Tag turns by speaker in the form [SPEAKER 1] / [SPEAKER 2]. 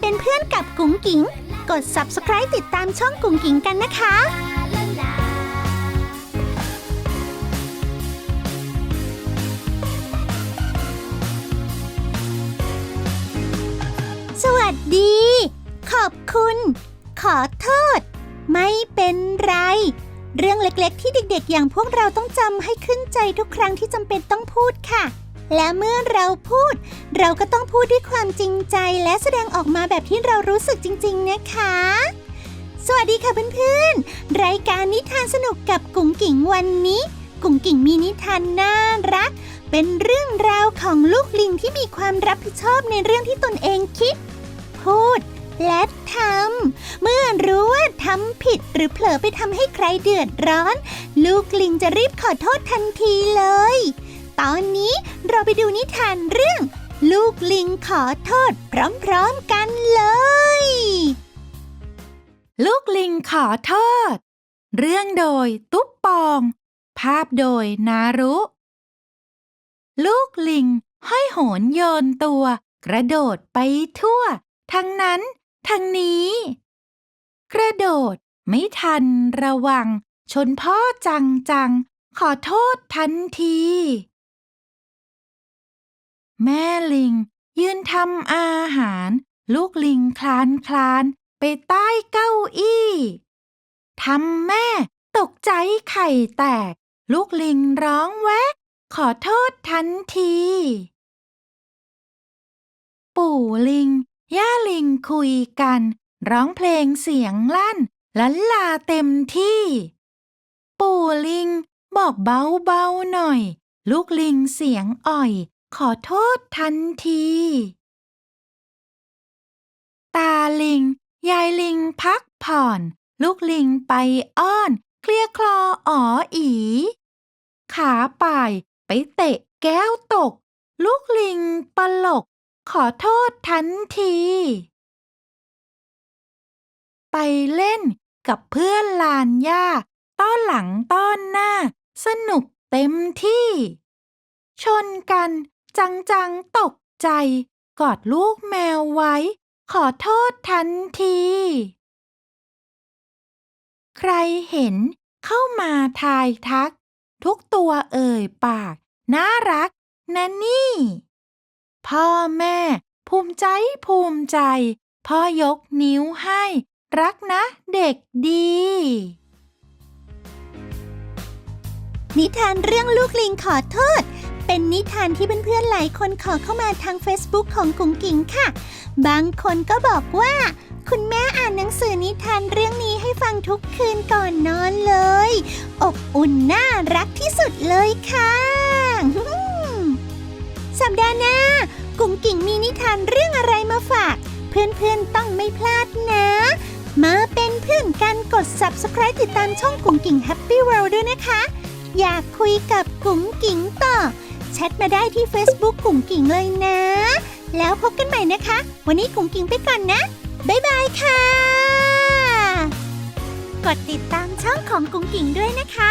[SPEAKER 1] เป็นเพื่อนกับกุ๋งกิ๋ง กด subscribe ติดตามช่องกุ๋งกิ๋งกันนะคะสวัสดี ขอบคุณ ขอโทษ ไม่เป็นไร เรื่องเล็กๆ ที่เด็กๆ อย่างพวกเราต้องจำให้ขึ้นใจทุกครั้งที่จำเป็นต้องพูดค่ะ และเมื่อเราพูด เราก็ต้องพูดด้วยความจริงใจและแสดงออกมาแบบที่เรารู้สึกจริง ๆ นะคะ สวัสดีค่ะเพื่อนๆ รายการนิทานสนุกกับกุ๋งกิ่งวันนี้ กุ๋งกิ่งมีนิทานน่ารัก เป็นเรื่องราวของลูกลิงที่มีความรับผิดชอบในเรื่องที่ตนเองคิด พูดและทำ เมื่อรู้ว่าทำผิดหรือเผลอไปทำให้ใครเดือดร้อน ลูกลิงจะรีบขอโทษทันทีเลย ตอนนี้เราไปดูนิทานเรื่อง ลูกลิงขอโทษ พร้อมๆกันเลย
[SPEAKER 2] ลูกลิงขอโทษ เรื่องโดยตุ๊บปอง ภาพโดยนารุ ลูกลิงห้อยโหนโยนตัว กระโดดไปทั่ว ทั้งนั้นทั้งนี้ กระโดดไม่ทันระวัง ชนพ่อจังจังขอโทษทันที แม่ลิง ยืนทำอาหาร ลูกลิงคลานคลานไปใต้เก้าอี้ทำแม่ตกใจไข่แตก ลูกลิงร้องแวะ ขอโทษทันที ปู่ลิง ย่าลิงคุยกัน ร้องเพลงเสียงลั่นลันลาเต็มที่ ปู่ลิงบอกเบาๆหน่อย ลูกลิงเสียงอ่อย ขอโทษทันที ตาลิง ยายลิงพักผ่อน ลูกลิงไปอ้อน เคลียคลออ๋ออี ขาป่ายไปเตะแก้วตก ลูกลิงปลก ขอโทษทันที ไปเล่นกับเพื่อนลานหญ้าต้อนหลังต้อนหน้า สนุกเต็มที่ ชนกัน จังจังตกใจ กอดลูกแมวไว้ ขอโทษทันที ใครเห็นเข้ามาทายทัก ทุกตัวเอ่ยปาก น่ารักนะนี่ พ่อแม่ ภูมิใจภูมิใจ พ่อยกนิ้วให้ รักนะเด็กดี
[SPEAKER 1] นิทานเรื่องลูกลิงขอโทษ เป็นนิทานที่เพื่อนๆหลายคนขอเข้ามาทาง Facebook ของกุ๋งกิ๋งค่ะ บางคนก็บอกว่า คุณแม่อ่านหนังสือนิทานเรื่องนี้ให้ฟังทุกคืนก่อนนอนเลย อบอุ่นน่ารักที่สุดเลยค่ะสัปดาห์หน้ากุ๋งกิ๋งมีนิทานเรื่องอะไรมาฝาก เพื่อนๆต้องไม่พลาดนะมาเป็นเพื่อนกันกด subscribe ติดตามช่องกุ๋งกิ๋ง Happy World ด้วยนะคะ อยากคุยกับกุ๋งกิ๋งต่อ แชทมาได้ที่ Facebook กุ่งกิ่งเลยนะ แล้วพบกันใหม่นะคะ วันนี้กุ่งกิ่งไปก่อนนะ บ๊ายบายค่ะ กดติดตามช่องของกุ่งกิ่งด้วยนะคะ